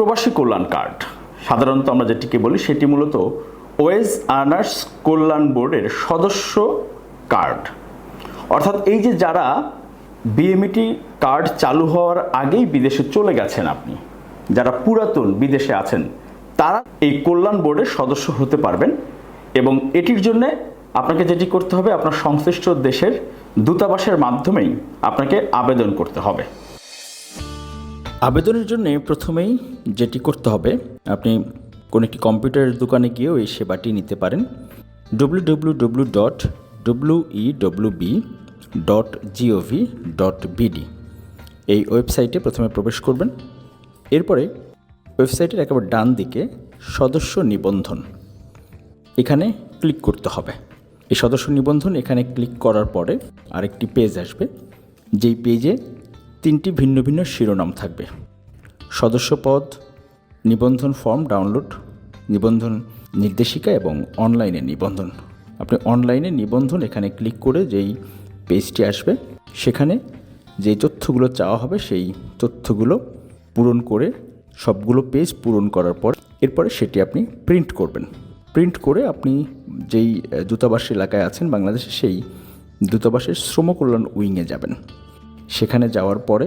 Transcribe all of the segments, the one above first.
প্রবাসী কল্যাণ কার্ড। সাধারণত আমরা যেটিকে বলি সেটি মূলত ওয়েজ আর্নার্স কল্যাণ বোর্ডের সদস্য কার্ড। অর্থাৎ এই যে যারা বিএমইটি কার্ড চালু হওয়ার আগেই বিদেশে চলে গেছেন আপনি, যারা পুরাতন বিদেশে আছেন, তারা এই কল্যাণ বোর্ডের সদস্য হতে পারবেন এবং এটির জন্য আপনাকে যেটি করতে হবে, আপনার সংশ্লিষ্ট দেশের দূতাবাসের মাধ্যমেই আপনাকে আবেদন করতে হবে। আবেদনের জন্য প্রথমেই যেটি করতে হবে, আপনি কোনো একটি কম্পিউটারের দোকানে গিয়েও এই সেবাটি নিতে পারেন। W W W dot W E W B dot gov dot BD এই ওয়েবসাইটে প্রথমে প্রবেশ করবেন। এরপরে ওয়েবসাইটের একেবারে ডান দিকে সদস্য নিবন্ধন এখানে ক্লিক করতে হবে। এই সদস্য নিবন্ধন এখানে ক্লিক করার পরে আরেকটি পেজ আসবে। যেই পেজে তিনটি ভিন্ন ভিন্ন শিরোনাম থাকবে। সদস্য পদ নিবন্ধন ফর্ম ডাউনলোড, নিবন্ধন নির্দেশিকা এবং অনলাইনে নিবন্ধন। আপনি অনলাইনে নিবন্ধন এখানে ক্লিক করে যেই পেজটি আসবে, সেখানে যেই তথ্যগুলো চাওয়া হবে সেই তথ্যগুলো পূরণ করে সবগুলো পেজ পূরণ করার পর এরপরে সেটি আপনি প্রিন্ট করবেন। প্রিন্ট করে আপনি যেই দূতাবাস এলাকায় আছেন বাংলাদেশে, সেই দূতাবাসের শ্রম কল্যাণ উইংয়ে যাবেন। সেখানে যাওয়ার পরে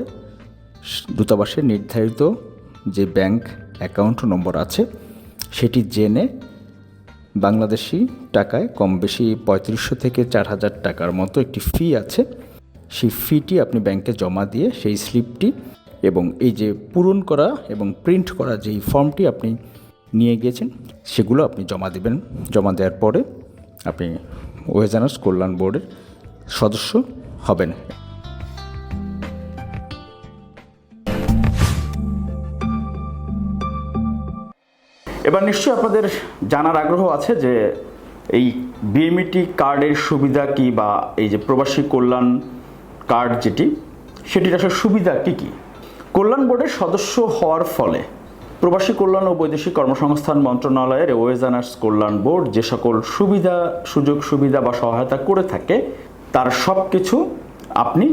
দূতাবাসের নির্ধারিত যে ব্যাংক অ্যাকাউন্ট নম্বর আছে, সেটি জেনে বাংলাদেশি টাকায় কম বেশি পঁয়ত্রিশশো থেকে চার হাজার টাকার মতো একটি ফি আছে। সেই ফিটি আপনি ব্যাংকে জমা দিয়ে সেই স্লিপটি এবং এই যে পূরণ করা এবং প্রিন্ট করা যেই ফর্মটি আপনি নিয়ে গিয়েছেন, সেগুলো আপনি জমা দেবেন। জমা দেওয়ার পরে আপনি ওয়েজানার্স কল্যাণ বোর্ডের সদস্য হবেন। এবার নিশ্চয়ই আপনাদের জানার আগ্রহ আছে যে এই বিএমইটি কার্ডের সুবিধা কি বা এই যে প্রবাসী কল্যাণ কার্ড যেটি, সেটির আসলে সুবিধা কি কি? কল্যাণ বোর্ডের সদস্য হওয়ার ফলে প্রবাসী কল্যাণ ও বৈদেশিক কর্মসংস্থান মন্ত্রণালয়ের ওয়েজানার্স কল্যাণ বোর্ড যে সকল সুবিধা, সুযোগ সুবিধা বা সহায়তা করে থাকে, তার সব কিছু আপনি